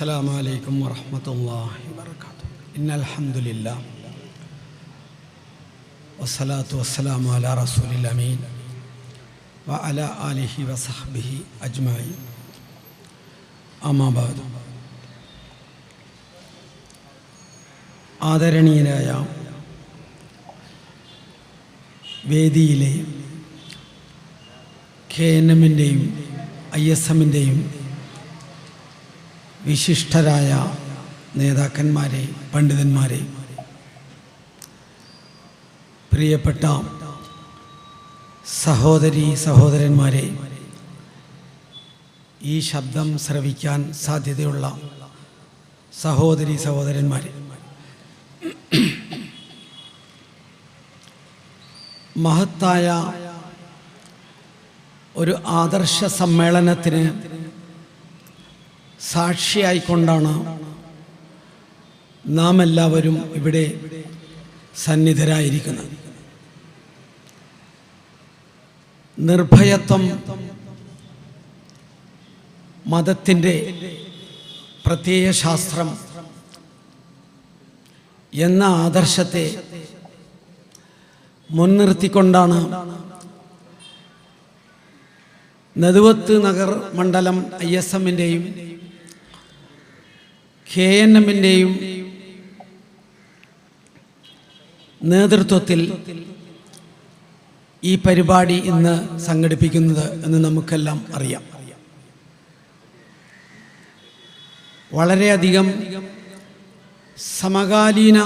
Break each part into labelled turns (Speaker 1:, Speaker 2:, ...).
Speaker 1: السلام عليكم ورحمة الله وبركاته إن الحمد لله والصلاة والسلام على رسول الأمين وعلى آله وصحبه أجمعين أما بعد ആദരണീയനായ വേദിയിലെ K N എമ്മിൻ്റെയും ഐ എസ് എമ്മിൻ്റെയും വിശിഷ്ടരായ നേതാക്കന്മാരെ പണ്ഡിതന്മാരെ. പ്രിയപ്പെട്ട സഹോദരി സഹോദരന്മാരെ ഈ ശബ്ദം ശ്രവിക്കാൻ സാധ്യതയുള്ള സഹോദരി സഹോദരന്മാരെ. മഹത്തായ ഒരു ആദർശ സമ്മേളനത്തിന് സാക്ഷിയായിക്കൊണ്ടാണ് നാം എല്ലാവരും ഇവിടെ സന്നിധരായിരിക്കുന്നത്. നിർഭയത്വം മതത്തിന്റെ പ്രത്യയ ശാസ്ത്രം എന്ന ആദർശത്തെ മുൻനിർത്തിക്കൊണ്ടാണ് നെതുവത്ത് നഗർ മണ്ഡലം ഐ എസ് എമ്മിന്റെയും കെ എൻ എമ്മിന്റെയും നേതൃത്വത്തിൽ ഈ പരിപാടി ഇന്ന് സംഘടിപ്പിക്കുന്നത് എന്ന് നമുക്കെല്ലാം അറിയാം. വളരെയധികം സമകാലീന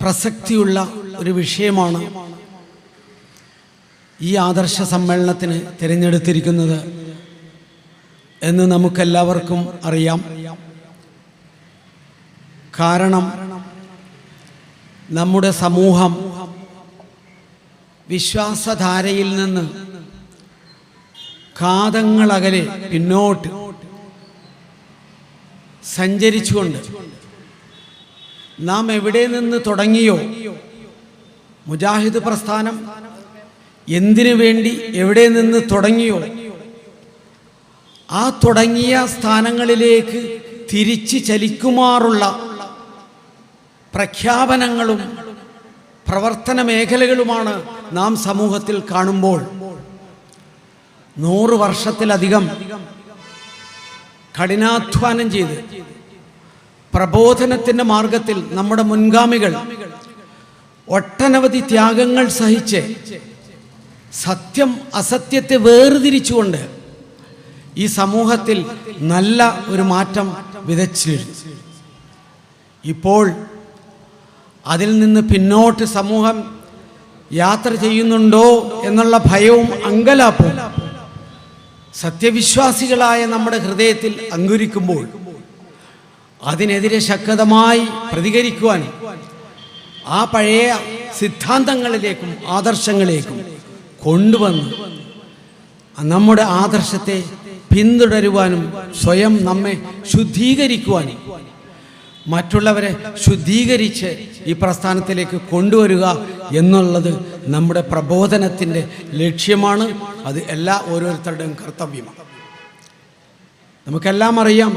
Speaker 1: പ്രസക്തിയുള്ള ഒരു വിഷയമാണ് ഈ ആദർശ സമ്മേളനത്തിന് തിരഞ്ഞെടുത്തിരിക്കുന്നത് എന്ന് നമുക്കെല്ലാവർക്കും അറിയാം. കാരണം നമ്മുടെ സമൂഹം വിശ്വാസധാരയിൽ നിന്ന് കാതങ്ങളകലെ പിന്നോട്ട് സഞ്ചരിച്ചുകൊണ്ട് നാം എവിടെ നിന്ന് തുടങ്ങിയോ മുജാഹിദ് പ്രസ്ഥാനം എന്തിനു വേണ്ടി എവിടെ നിന്ന് തുടങ്ങിയോ ആ തുടങ്ങിയ സ്ഥാനങ്ങളിലേക്ക് തിരിച്ചു ചലിക്കുമാറുള്ള പ്രഖ്യാപനങ്ങളും പ്രവർത്തന മേഖലകളുമാണ് നാം സമൂഹത്തിൽ കാണുമ്പോൾ. നൂറ് വർഷത്തിലധികം കഠിനാധ്വാനം ചെയ്ത് പ്രബോധനത്തിന്റെ മാർഗത്തിൽ നമ്മുടെ മുൻഗാമികൾ ഒട്ടനവധി ത്യാഗങ്ങൾ സഹിച്ച് സത്യം അസത്യത്തെ വേർതിരിച്ചുകൊണ്ട് ഈ സമൂഹത്തിൽ നല്ല ഒരു മാറ്റം വിതച്ചിരുന്നു. ഇപ്പോൾ അതിൽ നിന്ന് പിന്നോട്ട് സമൂഹം യാത്ര ചെയ്യുന്നുണ്ടോ എന്നുള്ള ഭയവും അങ്കലാപ്പും സത്യവിശ്വാസികളായ നമ്മുടെ ഹൃദയത്തിൽ അങ്കുരിക്കുമ്പോൾ അതിനെതിരെ ശക്തമായി പ്രതികരിക്കുവാൻ ആ പഴയ സിദ്ധാന്തങ്ങളിലേക്കും ആദർശങ്ങളിലേക്കും കൊണ്ടുവന്ന് നമ്മുടെ ആദർശത്തെ പിന്തുടരുവാനും സ്വയം നമ്മെ ശുദ്ധീകരിക്കുവാനും മറ്റുള്ളവരെ ശുദ്ധീകരിച്ച് ഈ പ്രസ്ഥാനത്തിലേക്ക് കൊണ്ടുവരിക എന്നുള്ളത് നമ്മുടെ പ്രബോധനത്തിന്റെ ലക്ഷ്യമാണ്. അത് എല്ലാ ഓരോരുത്തരുടെയും കർത്തവ്യമാണ്. നമുക്കെല്ലാം അറിയാം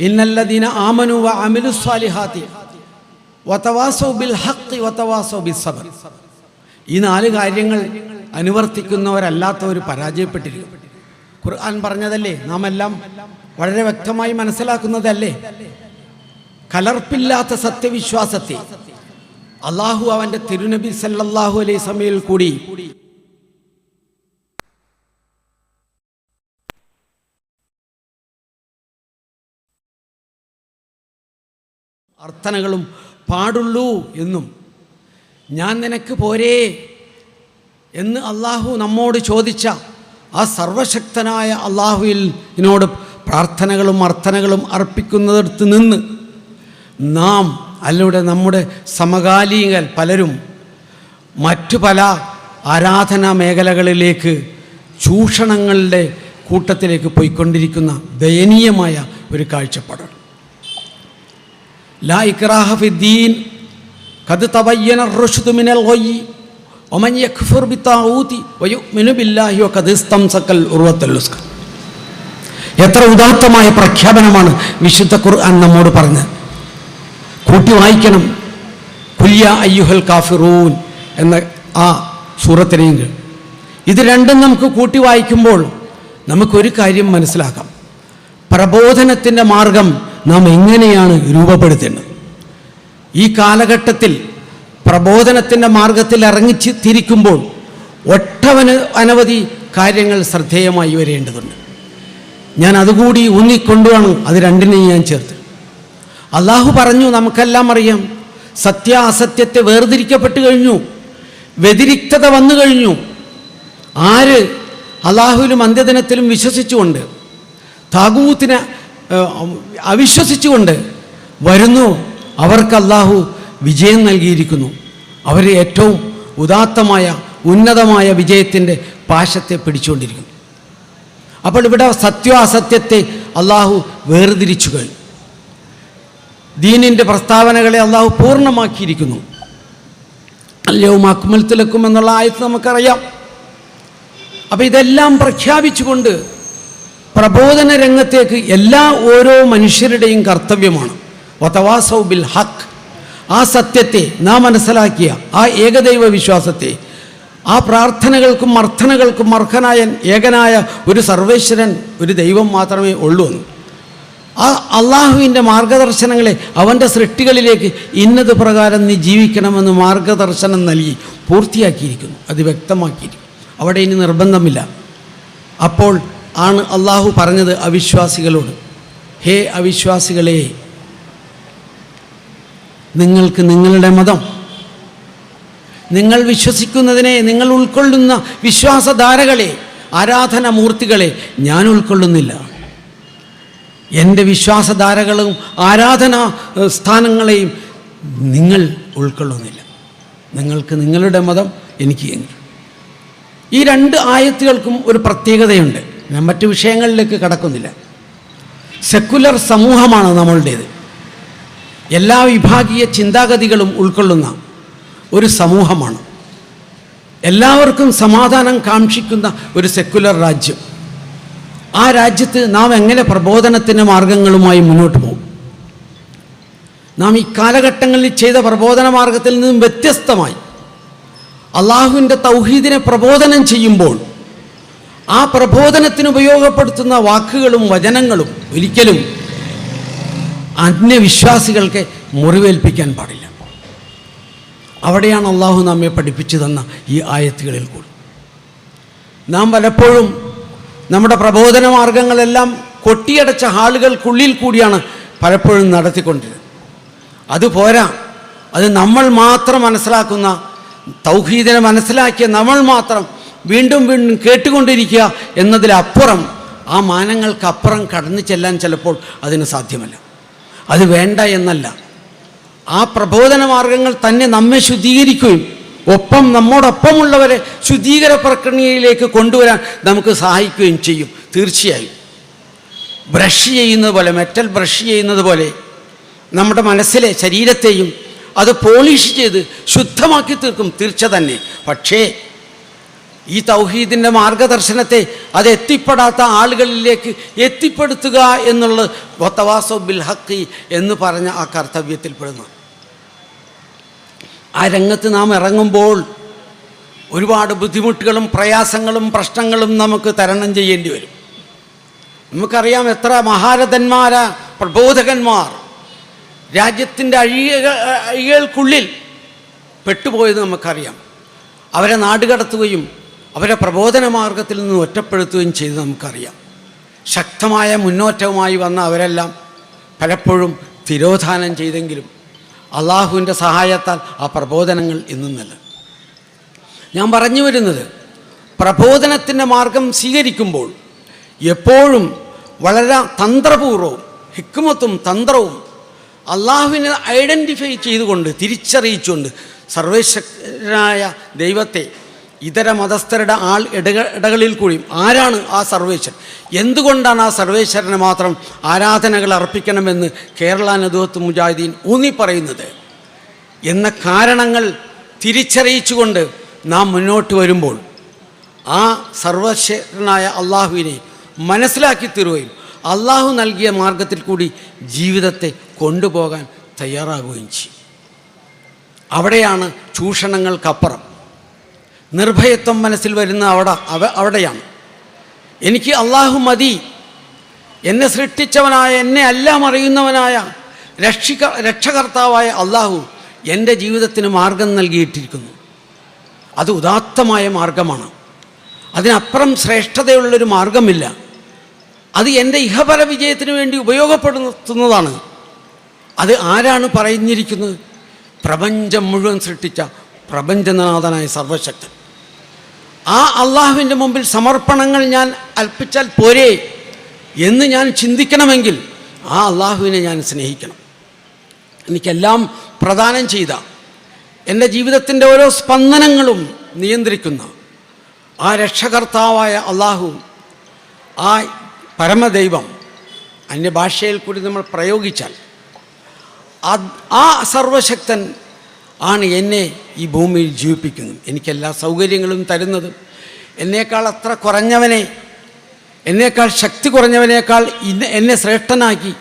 Speaker 1: ഇന്നല്ലദീന ആമനു വ അമിലു സ്വാലിഹാത്തി വതവാസോ ബിൽ ഹഖ് ബിൽ സബർ. ഈ നാല് കാര്യങ്ങൾ അനുവർത്തിക്കുന്നവരല്ലാത്തവർ പരാജയപ്പെട്ടിരിക്കും ഖുർആൻ പറഞ്ഞതല്ലേ? നാം എല്ലാം വളരെ വ്യക്തമായി മനസ്സിലാക്കുന്നതല്ലേ? കലർപ്പില്ലാത്ത സത്യവിശ്വാസത്തെ അള്ളാഹു അവന്റെ തിരുനബി സല്ലാഹു അലൈഹി സമയിൽ കൂടി അർത്ഥനകളും പാടുള്ളൂ എന്നും ഞാൻ നിനക്ക് പോരേ എന്ന് അള്ളാഹു നമ്മോട് ചോദിച്ച ആ സർവശക്തനായ അള്ളാഹുവിൽ ഇതിനോട് പ്രാർത്ഥനകളും അർത്ഥനകളും അർപ്പിക്കുന്നിടത്ത് നിന്ന് നാം അല്ലൂടെ നമ്മുടെ സമകാലികൻ പലരും മറ്റു പല ആരാധനാ മേഖലകളിലേക്ക് ചൂഷണങ്ങളുടെ കൂട്ടത്തിലേക്ക് പോയിക്കൊണ്ടിരിക്കുന്ന ദയനീയമായ ഒരു കാഴ്ചപ്പാടാണ്. ലാ ഇക്രാഹഫിദ്ദീൻ കത് തവയ്യന റുഷുദുമിനൽ ഒയ്യി ഒമൻ യഖ്ഫുർ ബിത്താഊതി വയുമിനു ബില്ലാഹി വ കത് ഇസ്തംസക്കൽ എത്ര ഉദാത്തമായ പ്രഖ്യാപനമാണ് വിശുദ്ധ ഖുർആൻ നമ്മോട് പറഞ്ഞത്. കൂട്ടി വായിക്കണം. കുല്യ അയ്യുഹൽ കാഫിറൂൻ എന്ന ആ സൂറത്തിനെയും. ഇത് രണ്ടും നമുക്ക് കൂട്ടി വായിക്കുമ്പോൾ നമുക്കൊരു കാര്യം മനസ്സിലാക്കാം. പ്രബോധനത്തിന്റെ മാർഗം നാം എങ്ങനെയാണ് രൂപപ്പെടുത്തേണ്ടത്? ഈ കാലഘട്ടത്തിൽ പ്രബോധനത്തിന്റെ മാർഗത്തിൽ ഇറങ്ങിച്ച് തിരിക്കുമ്പോൾ ഒട്ടവന അനവധി കാര്യങ്ങൾ ശ്രദ്ധേയമായി വരേണ്ടതുണ്ട്. ഞാൻ അതുകൂടി ഊന്നിക്കൊണ്ടുവാണ് അത് രണ്ടിനെയും ഞാൻ ചേർത്ത്. അള്ളാഹു പറഞ്ഞു നമുക്കെല്ലാം അറിയാം. സത്യ അസത്യത്തെ വേർതിരിക്കപ്പെട്ട് കഴിഞ്ഞു. വ്യതിരിക്തത വന്നു കഴിഞ്ഞു. ആര് അള്ളാഹുവിലും അന്ത്യദിനത്തിലും വിശ്വസിച്ചുകൊണ്ട് താകൂത്തിനെ അവിശ്വസിച്ചുകൊണ്ട് വരുന്നു അവർക്ക് അള്ളാഹു വിജയം നൽകിയിരിക്കുന്നു. അവർ ഏറ്റവും ഉദാത്തമായ ഉന്നതമായ വിജയത്തിന്റെ പാശത്തെ പിടിച്ചുകൊണ്ടിരിക്കുന്നു. അപ്പോൾ ഇവിടെ സത്യോ അസത്യത്തെ അള്ളാഹു വേർതിരിച്ചു കഴിഞ്ഞു. ദീനിന്റെ പ്രസ്താവനകളെ അള്ളാഹു പൂർണമാക്കിയിരിക്കുന്നു. അല്ലയോ അക്മൽത്തിലക്കും എന്നുള്ള ആയത്ത് നമുക്കറിയാം. അപ്പം ഇതെല്ലാം പ്രഖ്യാപിച്ചുകൊണ്ട് പ്രബോധന രംഗത്തേക്ക് എല്ലാ ഓരോ മനുഷ്യരുടെയും കർത്തവ്യമാണ്. വതവാസൗ ബിൽ ഹക്ക് ആ സത്യത്തെ നാം മനസ്സിലാക്കിയ ആ ഏകദൈവ വിശ്വാസത്തെ ആ പ്രാർത്ഥനകൾക്കും അർത്ഥനകൾക്കും അർഹനായ ഏകനായ ഒരു സർവേശ്വരൻ ഒരു ദൈവം മാത്രമേ ഉള്ളൂ എന്ന് ആ അള്ളാഹുവിന്റെ മാർഗദർശനങ്ങളെ അവന്റെ സൃഷ്ടികളിലേക്ക് ഇന്നത് പ്രകാരം നീ ജീവിക്കണമെന്ന് മാർഗദർശനം നൽകി പൂർത്തിയാക്കിയിരിക്കുന്നു. അത് വ്യക്തമാക്കിയിരിക്കുന്നു. അവിടെ ഇനി നിർബന്ധമില്ല. അപ്പോൾ ആണ് അള്ളാഹു പറഞ്ഞത് അവിശ്വാസികളോട്. ഹേ അവിശ്വാസികളെ നിങ്ങൾക്ക് നിങ്ങളുടെ മതം നിങ്ങൾ വിശ്വസിക്കുന്നതിനെ നിങ്ങൾ ഉൾക്കൊള്ളുന്ന വിശ്വാസധാരകളെ ആരാധനാമൂർത്തികളെ ഞാൻ ഉൾക്കൊള്ളുന്നില്ല. എന്റെ വിശ്വാസധാരകളും ആരാധനാ സ്ഥാനങ്ങളെയും നിങ്ങൾ ഉൾക്കൊള്ളുന്നില്ല. നിങ്ങൾക്ക് നിങ്ങളുടെ മതം എനിക്ക് ഈ രണ്ട് ആയത്തുകൾക്കും ഒരു പ്രത്യേകതയുണ്ട്. ഞാൻ മറ്റു വിഷയങ്ങളിലേക്ക് കടക്കുന്നില്ല. സെക്കുലർ സമൂഹമാണ് നമ്മളുടേത്. എല്ലാ വിഭാഗീയ ചിന്താഗതികളും ഉൾക്കൊള്ളുന്ന ഒരു സമൂഹമാണ്. എല്ലാവർക്കും സമാധാനം കാക്ഷിക്കുന്ന ഒരു സെക്കുലർ രാജ്യം. ആ രാജ്യത്ത് നാം എങ്ങനെ പ്രബോധനത്തിന്റെ മാർഗങ്ങളുമായി മുന്നോട്ട് പോകും? നാം ഈ കാലഘട്ടങ്ങളിൽ ചെയ്ത പ്രബോധന മാർഗത്തിൽ നിന്നും വ്യത്യസ്തമായി അള്ളാഹുവിന്റെ തൗഹീദിനെ പ്രബോധനം ചെയ്യുമ്പോൾ ആ പ്രബോധനത്തിന് ഉപയോഗപ്പെടുത്തുന്ന വാക്കുകളും വചനങ്ങളും ഒരിക്കലും അന്യവിശ്വാസികൾക്ക് മുറിവേൽപ്പിക്കാൻ പാടില്ല. അവിടെയാണ് അള്ളാഹു നമ്മെ പഠിപ്പിച്ചു തന്ന ഈ ആയത്തുകളിൽ കൂടി. നാം പലപ്പോഴും നമ്മുടെ പ്രബോധന മാർഗങ്ങളെല്ലാം കൊട്ടിയടച്ച ഹാളുകൾക്കുള്ളിൽ കൂടിയാണ് പലപ്പോഴും നടത്തിക്കൊണ്ടിരുന്നത്. അത് പോരാ. അത് നമ്മൾ മാത്രം മനസ്സിലാക്കുന്ന തൗഹീദിനെ മനസ്സിലാക്കിയ നമ്മൾ മാത്രം വീണ്ടും വീണ്ടും കേട്ടുകൊണ്ടിരിക്കുക എന്നതിലപ്പുറം ആ മാനങ്ങൾക്കപ്പുറം കടന്നു ചെല്ലാൻ ചിലപ്പോൾ അതിന് സാധ്യമല്ല. അത് വേണ്ട എന്നല്ല. ആ പ്രബോധന മാർഗങ്ങൾ തന്നെ നമ്മെ ശുദ്ധീകരിക്കുകയും ഒപ്പം നമ്മോടൊപ്പമുള്ളവരെ ശുദ്ധീകര പ്രക്രിയയിലേക്ക് കൊണ്ടുവരാൻ നമുക്ക് സഹായിക്കുകയും ചെയ്യും. തീർച്ചയായും. ബ്രഷ് ചെയ്യുന്നത് പോലെ മെറ്റൽ ബ്രഷ് ചെയ്യുന്നത് പോലെ നമ്മുടെ മനസ്സിലെ ശരീരത്തെയും അത് പോളിഷ് ചെയ്ത് ശുദ്ധമാക്കി തീർക്കും. തീർച്ച തന്നെ. പക്ഷേ ഈ തൗഹീദിന്റെ മാർഗദർശനത്തെ അത് എത്തിപ്പെടാത്ത ആളുകളിലേക്ക് എത്തിപ്പെടുത്തുക എന്നുള്ളത് വത്തവാസോ ബിൽ എന്ന് പറഞ്ഞ ആ കർത്തവ്യത്തിൽപ്പെടുന്നു. ആ രംഗത്ത് നാം ഇറങ്ങുമ്പോൾ ഒരുപാട് ബുദ്ധിമുട്ടുകളും പ്രയാസങ്ങളും പ്രശ്നങ്ങളും നമുക്ക് തരണം ചെയ്യേണ്ടി വരും. നമുക്കറിയാം എത്ര മഹാരഥന്മാര പ്രബോധകന്മാർ. രാജ്യത്തിന്റെ അഴിക അഴികൾക്കുള്ളിൽ പെട്ടുപോയത് നമുക്കറിയാം. അവരെ നാടുകടത്തുകയും അവരെ പ്രബോധന മാർഗത്തിൽ നിന്ന് ഒറ്റപ്പെടുത്തുകയും ചെയ്ത് നമുക്കറിയാം. ശക്തമായ മുന്നോറ്റവുമായി വന്ന അവരെല്ലാം പലപ്പോഴും തിരോധാനം ചെയ്തെങ്കിലും അള്ളാഹുവിന്റെ സഹായത്താൽ ആ പ്രബോധനങ്ങൾ ഇന്നും നില ഞാൻ പറഞ്ഞു വരുന്നത് പ്രബോധനത്തിന്റെ മാർഗം സ്വീകരിക്കുമ്പോൾ എപ്പോഴും വളരെ തന്ത്രപൂർവവും ഹിക്മത്തും തന്ത്രവും അള്ളാഹുവിനെ ഐഡന്റിഫൈ ചെയ്തുകൊണ്ട് തിരിച്ചറിയിച്ചുകൊണ്ട് സർവേശ്വരനായ ദൈവത്തെ ഇതര മതസ്ഥരുടെ ആൾ ഇടക ഇടകളിൽ കൂടിയും ആരാണ് ആ സർവേശ്വരൻ? എന്തുകൊണ്ടാണ് ആ സർവേശ്വരനെ മാത്രം ആരാധനകൾ അർപ്പിക്കണമെന്ന് കേരള നദുവത്ത് മുജാഹിദീൻ ഊന്നി പറയുന്നത് എന്ന കാരണങ്ങൾ തിരിച്ചറിയിച്ചുകൊണ്ട് നാം മുന്നോട്ട് വരുമ്പോൾ ആ സർവശ്വരനായ അള്ളാഹുവിനെ മനസ്സിലാക്കി തീരുകയും അള്ളാഹു നൽകിയ മാർഗത്തിൽ കൂടി ജീവിതത്തെ കൊണ്ടുപോകാൻ തയ്യാറാകുകയും ചെയ്യും. അവിടെയാണ് ചൂഷണങ്ങൾക്കപ്പുറം നിർഭയത്വം മനസ്സിൽ വരുന്ന അവിടെ അവ അവിടെയാണ്. എനിക്ക് അള്ളാഹു മതി. എന്നെ സൃഷ്ടിച്ചവനായ എന്നെ എല്ലാം അറിയുന്നവനായ രക്ഷിക രക്ഷകർത്താവായ അള്ളാഹു എന്റെ ജീവിതത്തിന് മാർഗം നൽകിയിട്ടിരിക്കുന്നു. അത് ഉദാത്തമായ മാർഗമാണ്. അതിനപ്പുറം ശ്രേഷ്ഠതയുള്ളൊരു മാർഗമില്ല. അത് എന്റെ ഇഹപര വിജയത്തിന് വേണ്ടി ഉപയോഗപ്പെടുത്തുന്നതാണ്. അത് ആരാണ് പറഞ്ഞിരിക്കുന്നത്? പ്രപഞ്ചം മുഴുവൻ സൃഷ്ടിച്ച പ്രപഞ്ചനാഥനായ സർവശക്തൻ. ആ അള്ളാഹുവിന്റെ മുമ്പിൽ സമർപ്പണങ്ങൾ ഞാൻ അർപ്പിച്ചാൽ പോരേ എന്ന് ഞാൻ ചിന്തിക്കണമെങ്കിൽ ആ അള്ളാഹുവിനെ ഞാൻ സ്നേഹിക്കണം. എനിക്കെല്ലാം പ്രദാനം ചെയ്ത എന്റെ ജീവിതത്തിന്റെ ഓരോ സ്പന്ദനങ്ങളും നിയന്ത്രിക്കുന്ന ആ രക്ഷകർത്താവായ അള്ളാഹു ആ പരമദൈവം അന്യഭാഷയിൽ കൂടി നമ്മൾ പ്രയോഗിച്ചാൽ ആ സർവശക്തൻ ആണ് എന്നെ ഈ ഭൂമിയിൽ ജീവിപ്പിക്കുന്നത്. എനിക്കെല്ലാ സൗകര്യങ്ങളും തരുന്നത്. എന്നേക്കാൾ അത്ര കുറഞ്ഞവനെ എന്നേക്കാൾ ശക്തി കുറഞ്ഞവനേക്കാൾ ഇന്ന് എന്നെ ശ്രേഷ്ഠനാക്കി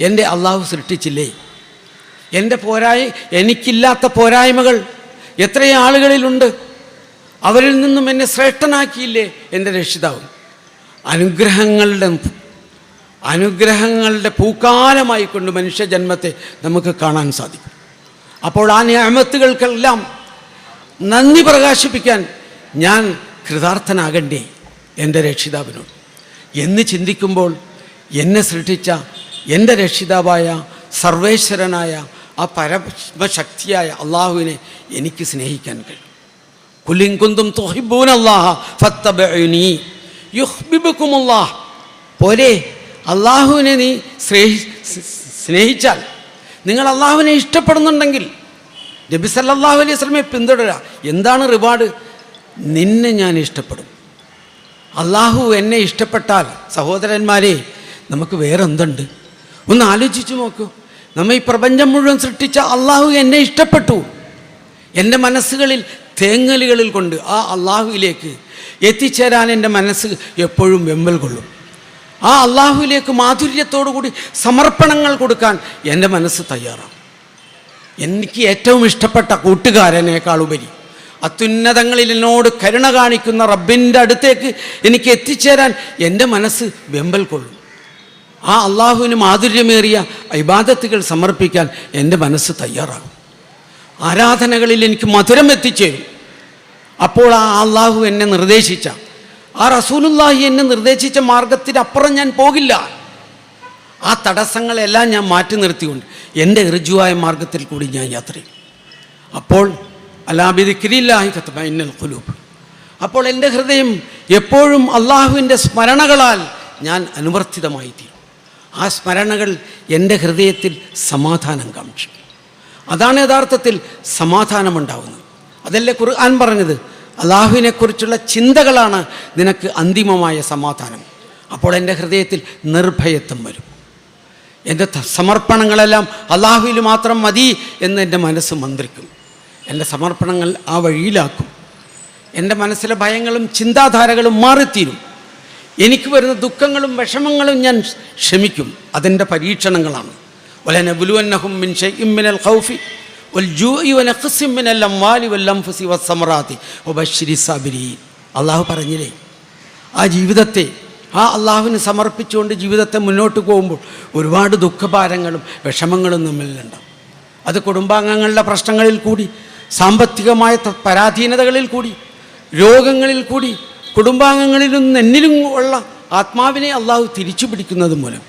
Speaker 1: എന്റെ അള്ളാഹു സൃഷ്ടിച്ചില്ലേ? എന്റെ പോരായ എനിക്കില്ലാത്ത പോരായ്മകൾ എത്രയും ആളുകളിലുണ്ട്. അവരിൽ നിന്നും എന്നെ ശ്രേഷ്ഠനാക്കിയില്ലേ എന്റെ രക്ഷിതാവ്? അനുഗ്രഹങ്ങളുടെ അനുഗ്രഹങ്ങളുടെ പൂക്കാലമായിക്കൊണ്ട് മനുഷ്യജന്മത്തെ നമുക്ക് കാണാൻ സാധിക്കും. അപ്പോൾ ആ ഞാമത്തുകൾക്കെല്ലാം നന്ദി പ്രകാശിപ്പിക്കാൻ ഞാൻ കൃതാർത്ഥനാകണ്ടേ എന്റെ രക്ഷിതാവിനോട്. എന്ന് ചിന്തിക്കുമ്പോൾ എന്നെ സൃഷ്ടിച്ച എന്റെ രക്ഷിതാവായ സർവേശ്വരനായ ആ പരമശക്തിയായ അള്ളാഹുവിനെ എനിക്ക് സ്നേഹിക്കാൻ കഴിയും. കുലിങ്കുന്തും തൊഹിബൂൻ അള്ളാഹ ഫത്തബനി യുഹ്ബിബുക്കുമുല്ലാഹ് പോരെ അള്ളാഹുവിനെ നീ സ്നേഹി സ്നേഹിച്ചാൽ നിങ്ങൾ അള്ളാഹുവിനെ ഇഷ്ടപ്പെടുന്നുണ്ടെങ്കിൽ നബി സല്ലാഹു അലൈഹി സ്വലമെ പിന്തുടരുക. എന്താണ് റിവാർഡ്? നിന്നെ ഞാൻ ഇഷ്ടപ്പെടും. അള്ളാഹു എന്നെ ഇഷ്ടപ്പെട്ടാൽ സഹോദരന്മാരെ നമുക്ക് വേറെ എന്തുണ്ട് ഒന്ന് ആലോചിച്ച് നോക്കൂ. നമ്മൾ ഈ പ്രപഞ്ചം മുഴുവൻ സൃഷ്ടിച്ച അള്ളാഹു എന്നെ ഇഷ്ടപ്പെട്ടു. എന്റെ മനസ്സുകളിൽ തേങ്ങലുകളിൽ കൊണ്ട് ആ അള്ളാഹുവിലേക്ക് എത്തിച്ചേരാൻ എന്റെ മനസ്സ് എപ്പോഴും വെമ്പൽ കൊള്ളും. ആ അള്ളാഹുവിലേക്ക് മാധുര്യത്തോടു കൂടി സമർപ്പണങ്ങൾ കൊടുക്കാൻ എന്റെ മനസ്സ് തയ്യാറാണ്. എനിക്ക് ഏറ്റവും ഇഷ്ടപ്പെട്ട കൂട്ടുകാരനേക്കാൾ ഉപരി അത്യുന്നതങ്ങളിൽ എന്നോട് കരുണ കാണിക്കുന്ന റബ്ബിന്റെ അടുത്തേക്ക് എനിക്ക് എത്തിച്ചേരാൻ എന്റെ മനസ്സ് വെമ്പൽ കൊള്ളും. ആ അള്ളാഹുവിന് മാധുര്യമേറിയ ഇബാദത്തുകൾ സമർപ്പിക്കാൻ എന്റെ മനസ്സ് തയ്യാറാകും. ആരാധനകളിൽ എനിക്ക് മധുരം എത്തിച്ചേരും. അപ്പോൾ ആ അള്ളാഹു എന്നെ നിർദ്ദേശിച്ച ആ റസൂലുല്ലാഹി എന്നെ നിർദ്ദേശിച്ച മാർഗത്തിനപ്പുറം ഞാൻ പോകില്ല. ആ തടസ്സങ്ങളെല്ലാം ഞാൻ മാറ്റി നിർത്തിക്കൊണ്ട് എന്റെ ഋജുവായ മാർഗത്തിൽ കൂടി ഞാൻ യാത്ര ചെയ്യും. അപ്പോൾ അലാബിദിക്കിരില്ലാഹി ഇന്നൽ കുലൂബ് അപ്പോൾ എന്റെ ഹൃദയം എപ്പോഴും അള്ളാഹുവിന്റെ സ്മരണകളാൽ ഞാൻ അനുവർത്തിതമായി തീരും. ആ സ്മരണകൾ എന്റെ ഹൃദയത്തിൽ സമാധാനം കാണിച്ചു. അതാണ് യഥാർത്ഥത്തിൽ സമാധാനമുണ്ടാവുന്നത്. അതല്ലേ ഖുർആൻ പറഞ്ഞത്? അള്ളാഹുവിനെക്കുറിച്ചുള്ള ചിന്തകളാണ് നിനക്ക് അന്തിമമായ സമാധാനം. അപ്പോൾ എന്റെ ഹൃദയത്തിൽ നിർഭയത്വം വരും. എന്റെ സമർപ്പണങ്ങളെല്ലാം അള്ളാഹുവിൽ മാത്രം മതി എന്ന് എന്റെ മനസ്സ് മന്ത്രിക്കും. എന്റെ സമർപ്പണങ്ങൾ ആ വഴിയിലാക്കും. എന്റെ മനസ്സിലെ ഭയങ്ങളും ചിന്താധാരകളും മാറിത്തീരും. എനിക്ക് വരുന്ന ദുഃഖങ്ങളും വിഷമങ്ങളും ഞാൻ ക്ഷമിക്കും. അതെന്റെ പരീക്ഷണങ്ങളാണ്. വലനബുലുവന്നഹും മിൻ ഷൈഇം മിനൽ ഖൗഫി. അള്ളാഹു പറഞ്ഞില്ലേ? ആ ജീവിതത്തെ ആ അള്ളാഹുവിന് സമർപ്പിച്ചുകൊണ്ട് ജീവിതത്തെ മുന്നോട്ട് പോകുമ്പോൾ ഒരുപാട് ദുഃഖഭാരങ്ങളും വിഷമങ്ങളും നമ്മളിലുണ്ടാവും അത് കുടുംബാംഗങ്ങളുടെ പ്രശ്നങ്ങളിൽ കൂടി സാമ്പത്തികമായ പരാധീനതകളിൽ കൂടി രോഗങ്ങളിൽ കൂടി കുടുംബാംഗങ്ങളിലും എന്നിലും ഉള്ള ആത്മാവിനെ അള്ളാഹു തിരിച്ചു പിടിക്കുന്നത് മൂലം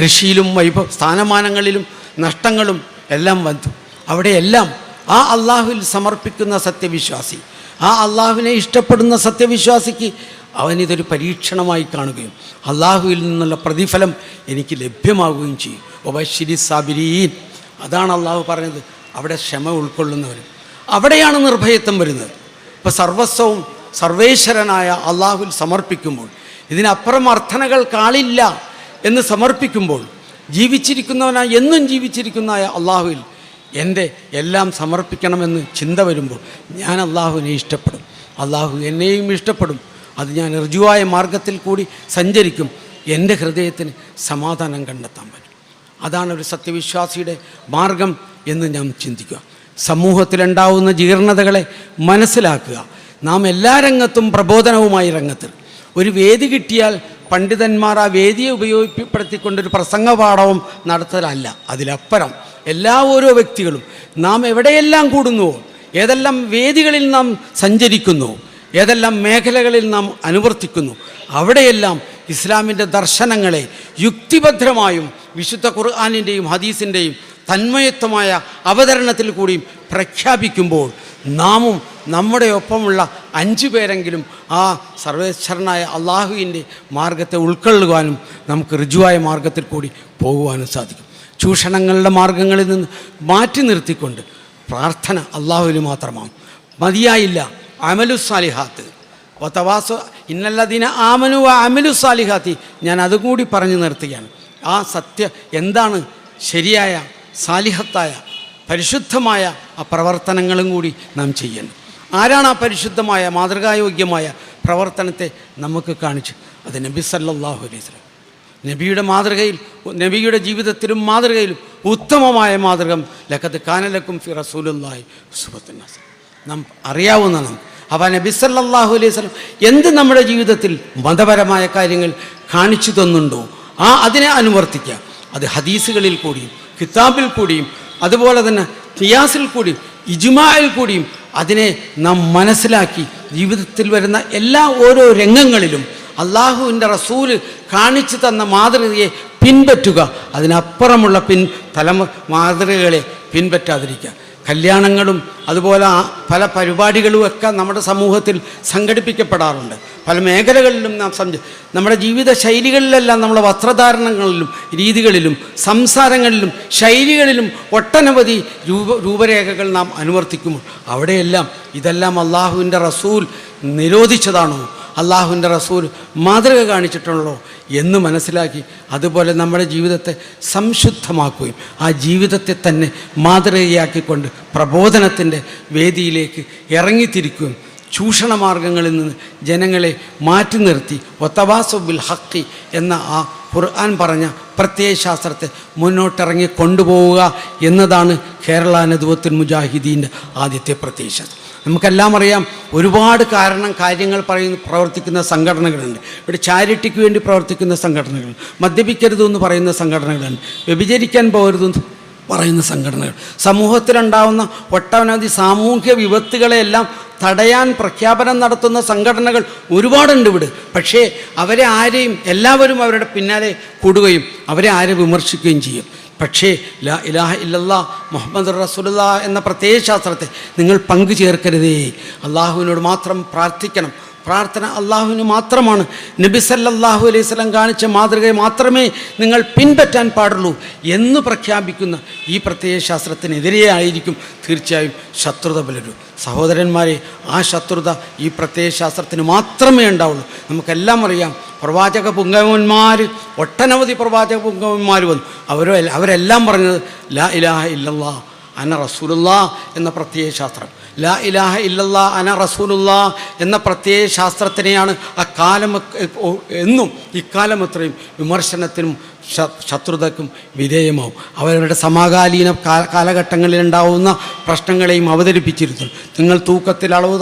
Speaker 1: കൃഷിയിലും വൈഭവ സ്ഥാനമാനങ്ങളിലും നഷ്ടങ്ങളും എല്ലാം വന്നു. അവിടെയെല്ലാം ആ അള്ളാഹുവിൽ സമർപ്പിക്കുന്ന സത്യവിശ്വാസി ആ അള്ളാഹുവിനെ ഇഷ്ടപ്പെടുന്ന സത്യവിശ്വാസിക്ക് അവനിതൊരു പരീക്ഷണമായി കാണുകയും അള്ളാഹുവിൽ നിന്നുള്ള പ്രതിഫലം എനിക്ക് ലഭ്യമാവുകയും ചെയ്യും. ഒബശിരി സാബിരീൻ. അതാണ് അള്ളാഹു പറഞ്ഞത്. അവിടെ ക്ഷമ ഉൾക്കൊള്ളുന്നവർ. അവിടെയാണ് നിർഭയത്വം വരുന്നത്. ഇപ്പോൾ സർവസ്വവും സർവേശ്വരനായ അള്ളാഹുവിൽ സമർപ്പിക്കുമ്പോൾ ഇതിനപ്പുറം അർത്ഥനകൾ കാളില്ല എന്ന് സമർപ്പിക്കുമ്പോൾ ജീവിച്ചിരിക്കുന്നവനായ എന്നും ജീവിച്ചിരിക്കുന്നതായ അള്ളാഹുവിൽ എന്റെ എല്ലാം സമർപ്പിക്കണമെന്ന് ചിന്ത വരുമ്പോൾ ഞാൻ അള്ളാഹുവിനെ ഇഷ്ടപ്പെടും. അള്ളാഹു എന്നെയും ഇഷ്ടപ്പെടും. അത് ഞാൻ ഋജുവായ മാർഗത്തിൽ കൂടി സഞ്ചരിക്കും. എന്റെ ഹൃദയത്തിന് സമാധാനം കണ്ടെത്താൻ പറ്റും. അതാണ് ഒരു സത്യവിശ്വാസിയുടെ മാർഗം എന്ന് ഞാൻ ചിന്തിക്കുക. സമൂഹത്തിലുണ്ടാവുന്ന ജീർണതകളെ മനസ്സിലാക്കുക. നാം എല്ലാ രംഗത്തും പ്രബോധനവുമായി രംഗത്ത്. ഒരു വേദി കിട്ടിയാൽ പണ്ഡിതന്മാർ ആ വേദിയെ ഉപയോഗപ്പെടുത്തിക്കൊണ്ടൊരു പ്രസംഗ പാഠവും നടത്തലല്ല. അതിലപ്പുറം എല്ലാ ഓരോ വ്യക്തികളും നാം എവിടെയെല്ലാം കൂടുന്നുവോ ഏതെല്ലാം വേദികളിൽ നാം സഞ്ചരിക്കുന്നു ഏതെല്ലാം മേഖലകളിൽ നാം അനുവർത്തിക്കുന്നു അവിടെയെല്ലാം ഇസ്ലാമിന്റെ ദർശനങ്ങളെ യുക്തിഭദ്രമായും വിശുദ്ധ ഖുർആാനിന്റെയും ഹദീസിന്റെയും തന്മയത്വമായ അവതരണത്തിൽ കൂടിയും പ്രഖ്യാപിക്കുമ്പോൾ നാമും നമ്മുടെ ഒപ്പമുള്ള അഞ്ചു പേരെങ്കിലും ആ സർവേശ്വരനായ അള്ളാഹുവിന്റെ മാർഗത്തെ ഉൾക്കൊള്ളുവാനും നമുക്ക് ഋജുവായ മാർഗത്തിൽ കൂടി പോകുവാനും സാധിക്കും. ചൂഷണങ്ങളുടെ മാർഗങ്ങളിൽ നിന്ന് മാറ്റി നിർത്തിക്കൊണ്ട് പ്രാർത്ഥന അള്ളാഹുവിന് മാത്രമാണ്. മതിയായില്ല. അമലു സാലിഹാത്ത്. ഒത്തവാസ ഇന്നല്ലതിന ആമനു അമലു സാലിഹാത്തി. ഞാൻ അതുകൂടി പറഞ്ഞു നിർത്തുകയാണ്. ആ സത്യ എന്താണ് ശരിയായ സാലിഹത്തായ പരിശുദ്ധമായ ആ പ്രവർത്തനങ്ങളും കൂടി നാം ചെയ്യണം. ആരാണ് ആ പരിശുദ്ധമായ മാതൃകായോഗ്യമായ പ്രവർത്തനത്തെ നമുക്ക് കാണിച്ച്? അത് നബി സല്ലല്ലാഹു അലൈഹി വസല്ലം. നബിയുടെ മാതൃകയിൽ നബിയുടെ ജീവിതത്തിലും മാതൃകയിലും ഉത്തമമായ മാതൃകം. ലക്കത്ത് കാനലക്കും ഫി റസൂലായി സുബത്തുന്നാസ് നാം അറിയാവുന്നതാണ്. അവ നബി സല്ലല്ലാഹു അലൈഹി വസല്ലം എന്ത് നമ്മുടെ ജീവിതത്തിൽ മതപരമായ കാര്യങ്ങൾ കാണിച്ചു തന്നുണ്ടോ? ആ അതിനെ അനുവർത്തിക്കുക അത് ഹദീസുകളിൽ കൂടിയും കിതാബിൽ കൂടിയും അതുപോലെ തന്നെ ഖിയാസിൽ കൂടിയും ഇജുമായിൽ കൂടിയും അതിനെ നാം മനസ്സിലാക്കി ജീവിതത്തിൽ വരുന്ന എല്ലാ ഓരോ രംഗങ്ങളിലും അള്ളാഹുവിന്റെ റസൂൽ കാണിച്ചു തന്ന മാതൃകയെ പിൻപറ്റുക. അതിനപ്പുറമുള്ള പിൻ തലമ മാതൃകകളെ പിൻപറ്റാതിരിക്കുക. കല്യാണങ്ങളും അതുപോലെ പല പരിപാടികളും ഒക്കെ നമ്മുടെ സമൂഹത്തിൽ സംഘടിപ്പിക്കപ്പെടാറുണ്ട്. പല മേഖലകളിലും നാം സംജ നമ്മുടെ ജീവിത ശൈലികളിലെല്ലാം നമ്മുടെ വസ്ത്രധാരണങ്ങളിലും രീതികളിലും സംസാരങ്ങളിലും ശൈലികളിലും ഒട്ടനവധി രൂപ രൂപരേഖകൾ നാം അനുവർത്തിക്കുമ്പോൾ അവിടെയെല്ലാം ഇതെല്ലാം അള്ളാഹുവിന്റെ റസൂൽ നിരോധിച്ചതാണോ? അള്ളാഹുവിന്റെ റസൂൽ മാതൃക കാണിച്ചിട്ടുള്ളോ എന്ന് മനസ്സിലാക്കി അതുപോലെ നമ്മുടെ ജീവിതത്തെ സംശുദ്ധമാക്കുകയും ആ ജീവിതത്തെ തന്നെ മാതൃകയാക്കിക്കൊണ്ട് പ്രബോധനത്തിന്റെ വേദിയിലേക്ക് ഇറങ്ങിത്തിരിക്കുകയും ചൂഷണമാർഗങ്ങളിൽ നിന്ന് ജനങ്ങളെ മാറ്റി നിർത്തി ഒത്തവാസുബിൽ ഹക്കി എന്ന ആ ഖുർആൻ പറഞ്ഞ പ്രത്യയശാസ്ത്രത്തെ മുന്നോട്ടിറങ്ങി കൊണ്ടുപോവുക എന്നതാണ് കേരള നദുവത്തുൽ മുജാഹിദീന്റെ ആദ്യത്തെ പ്രത്യയശാസ്ത്രം നമുക്കെല്ലാം അറിയാം ഒരുപാട് കാരണം കാര്യങ്ങൾ പറയുന്ന പ്രവർത്തിക്കുന്ന സംഘടനകളുണ്ട്. ഇവിടെ ചാരിറ്റിക്ക് വേണ്ടി പ്രവർത്തിക്കുന്ന സംഘടനകൾ മദ്യപിക്കരുതെന്ന് പറയുന്ന സംഘടനകളുണ്ട് വ്യഭിചരിക്കാൻ പോകരുതെന്ന് പറയുന്ന സംഘടനകൾ. സമൂഹത്തിലുണ്ടാവുന്ന ഒട്ടനവധി സാമൂഹ്യ വിപത്തുകളെല്ലാം തടയാൻ പ്രഖ്യാപനം നടത്തുന്ന സംഘടനകൾ ഒരുപാടുണ്ട് ഇവിടെ. പക്ഷേ അവരെ ആരെയും എല്ലാവരും അവരുടെ പിന്നാലെ കൂടുകയും അവരെ ആരെ വിമർശിക്കുകയും ചെയ്യും. പക്ഷേ ലാ ഇലാഹ ഇല്ലല്ല മുഹമ്മദ് റസൂലുള്ള എന്ന പ്രത്യേക ശാസ്ത്രത്തെ നിങ്ങൾ പങ്കു ചേർക്കരുതേ. അള്ളാഹുവിനോട് മാത്രം പ്രാർത്ഥിക്കണം. പ്രാർത്ഥന അള്ളാഹുവിന് മാത്രമാണ്. നബി സല്ലല്ലാഹു അലൈഹി സ്വലം കാണിച്ച മാതൃകയെ മാത്രമേ നിങ്ങൾ പിൻപറ്റാൻ പാടുള്ളൂ എന്ന് പ്രഖ്യാപിക്കുന്ന ഈ പ്രത്യയ ശാസ്ത്രത്തിനെതിരെയായിരിക്കും തീർച്ചയായും ശത്രുത പുലരും. സഹോദരന്മാരെ ആ ശത്രുത ഈ പ്രത്യയ ശാസ്ത്രത്തിന് മാത്രമേ ഉണ്ടാവുള്ളൂ. നമുക്കെല്ലാം അറിയാം പ്രവാചക പുങ്കവന്മാർ ഒട്ടനവധി പ്രവാചക പുങ്കവന്മാർ വന്നു. അവരോ അവരെല്ലാം പറഞ്ഞത് ലാ ഇലാഹ ഇല്ലല്ലാ അന റസൂലുള്ള എന്ന പ്രത്യയ ശാസ്ത്രം. ലാ ഇലാഹ ഇല്ലല്ലാ അന റസൂലുള്ള എന്ന പ്രത്യയ ശാസ്ത്രത്തിനെയാണ് അക്കാലം എന്നും ഇക്കാലം അത്രയും വിമർശനത്തിനും ശത്രുതക്കും വിധേയമാവും. അവരുടെ സമകാലീന കാലഘട്ടങ്ങളിൽ ഉണ്ടാവുന്ന പ്രശ്നങ്ങളെയും അവതരിപ്പിച്ചിരുത്തും നിങ്ങൾ തൂക്കത്തിൽ അളവ്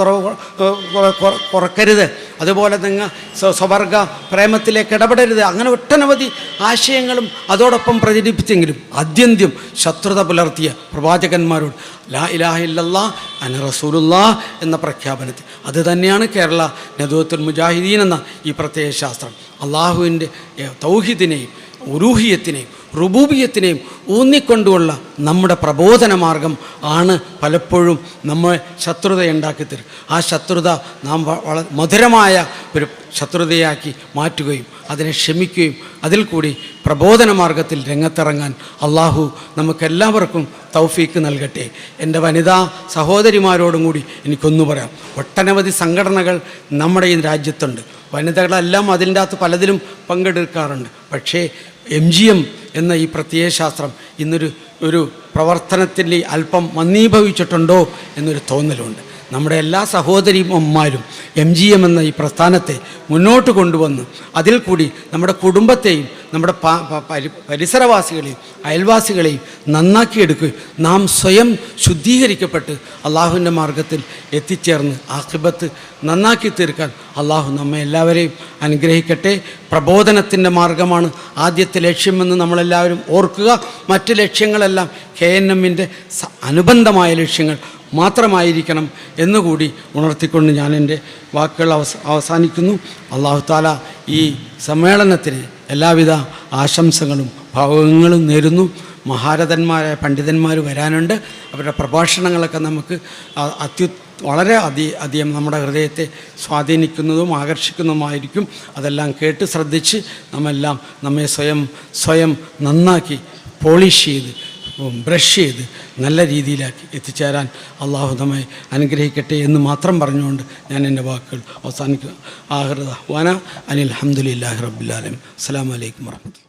Speaker 1: കുറക്കരുത്. അതുപോലെ നിങ്ങൾ സ്വ- സ്വവർഗ പ്രേമത്തിലേക്ക് ഇടപെടരുത്. അങ്ങനെ ഒട്ടനവധി ആശയങ്ങളും അതോടൊപ്പം പ്രചരിപ്പിച്ചെങ്കിലും അത്യന്തം ശത്രുത പുലർത്തിയ പ്രവാചകന്മാരോട് ലാ ഇലാഹ ഇല്ലല്ലാ അന റസൂലുല്ലാ എന്ന പ്രഖ്യാപനത്തിൽ. അത് തന്നെയാണ് കേരള നദുവത്തുൽ മുജാഹിദീൻ എന്ന ഈ പ്രത്യയ ശാസ്ത്രം. അള്ളാഹുവിന്റെ തൗഹിദിനെയും ഉരൂഹിയത്തിനെയും റുബൂബിയത്തിനെയും ഊന്നിക്കൊണ്ടുള്ള നമ്മുടെ പ്രബോധന മാർഗം ആണ് പലപ്പോഴും നമ്മൾ ശത്രുതയുണ്ടാക്കി തരും. ആ ശത്രുത നാം വളരെ മധുരമായ ഒരു ശത്രുതയാക്കി മാറ്റുകയും അതിനെ ക്ഷമിക്കുകയും അതിൽ കൂടി പ്രബോധന മാർഗത്തിൽ രംഗത്തിറങ്ങാൻ അള്ളാഹു നമുക്കെല്ലാവർക്കും തൗഫീക്ക് നൽകട്ടെ. എന്റെ വനിതാ സഹോദരിമാരോടും കൂടി എനിക്കൊന്നു പറയാം. ഒട്ടനവധി സംഘടനകൾ നമ്മുടെ ഈ രാജ്യത്തുണ്ട്. വനിതകളെല്ലാം അതിന്റെ അകത്ത് പലതിലും പങ്കെടുക്കാറുണ്ട്. പക്ഷേ എം ജി എം എന്ന ഈ പ്രത്യയശാസ്ത്രം ഇന്നൊരു ഒരു പ്രവർത്തനത്തിൽ അല്പം മന്ദീഭവിച്ചിട്ടുണ്ടോ എന്നൊരു തോന്നലുണ്ട്. നമ്മുടെ എല്ലാ സഹോദരിമാരും എം ജി എം എന്ന ഈ പ്രസ്ഥാനത്തെ മുന്നോട്ട് കൊണ്ടുവന്ന് അതിൽ കൂടി നമ്മുടെ കുടുംബത്തെയും നമ്മുടെ പരിസരവാസികളെയും അയൽവാസികളെയും നന്നാക്കിയെടുക്കുകയും നാം സ്വയം ശുദ്ധീകരിക്കപ്പെട്ട് അള്ളാഹുവിന്റെ മാർഗത്തിൽ എത്തിച്ചേർന്ന് ആഖിബത്ത് നന്നാക്കി തീർക്കാൻ അള്ളാഹു നമ്മെ എല്ലാവരെയും അനുഗ്രഹിക്കട്ടെ. പ്രബോധനത്തിന്റെ മാർഗമാണ് ആദ്യത്തെ ലക്ഷ്യമെന്ന് നമ്മളെല്ലാവരും ഓർക്കുക. മറ്റ് ലക്ഷ്യങ്ങളെല്ലാം കെ എൻ എമ്മിന്റെ അനുബന്ധമായ ലക്ഷ്യങ്ങൾ മാത്രമായിരിക്കണം എന്നുകൂടി ഉണർത്തിക്കൊണ്ട് ഞാൻ എന്റെ വാക്കുകൾ അവസ അവസാനിക്കുന്നു. അള്ളാഹു താല ഈ സമ്മേളനത്തിന് എല്ലാവിധ ആശംസകളും ഭാവങ്ങളും നേരുന്നു. മഹാരഥന്മാരായ പണ്ഡിതന്മാർ വരാനുണ്ട്. അവരുടെ പ്രഭാഷണങ്ങളൊക്കെ നമുക്ക് അത്യു വളരെ അതി അധികം നമ്മുടെ ഹൃദയത്തെ സ്വാധീനിക്കുന്നതും ആകർഷിക്കുന്നതുമായിരിക്കും. അതെല്ലാം കേട്ട് ശ്രദ്ധിച്ച് നമ്മെല്ലാം നമ്മെ സ്വയം സ്വയം നന്നാക്കി പോളിഷ് ചെയ്ത് ബ്രഷ് ചെയ്ത് നല്ല രീതിയിലാക്കി എത്തിച്ചേരാൻ അള്ളാഹു നമ്മെ അനുഗ്രഹിക്കട്ടെ എന്ന് മാത്രം പറഞ്ഞുകൊണ്ട് ഞാൻ എന്റെ വാക്കുകൾ അവസാനിക്കുക ആഹൃദ വന അനിൽ അഹമ്മദില്ലാഹി റബ്ബുലാലം അസ്സാം വലൈക്കും വർഹമത്തുള്ള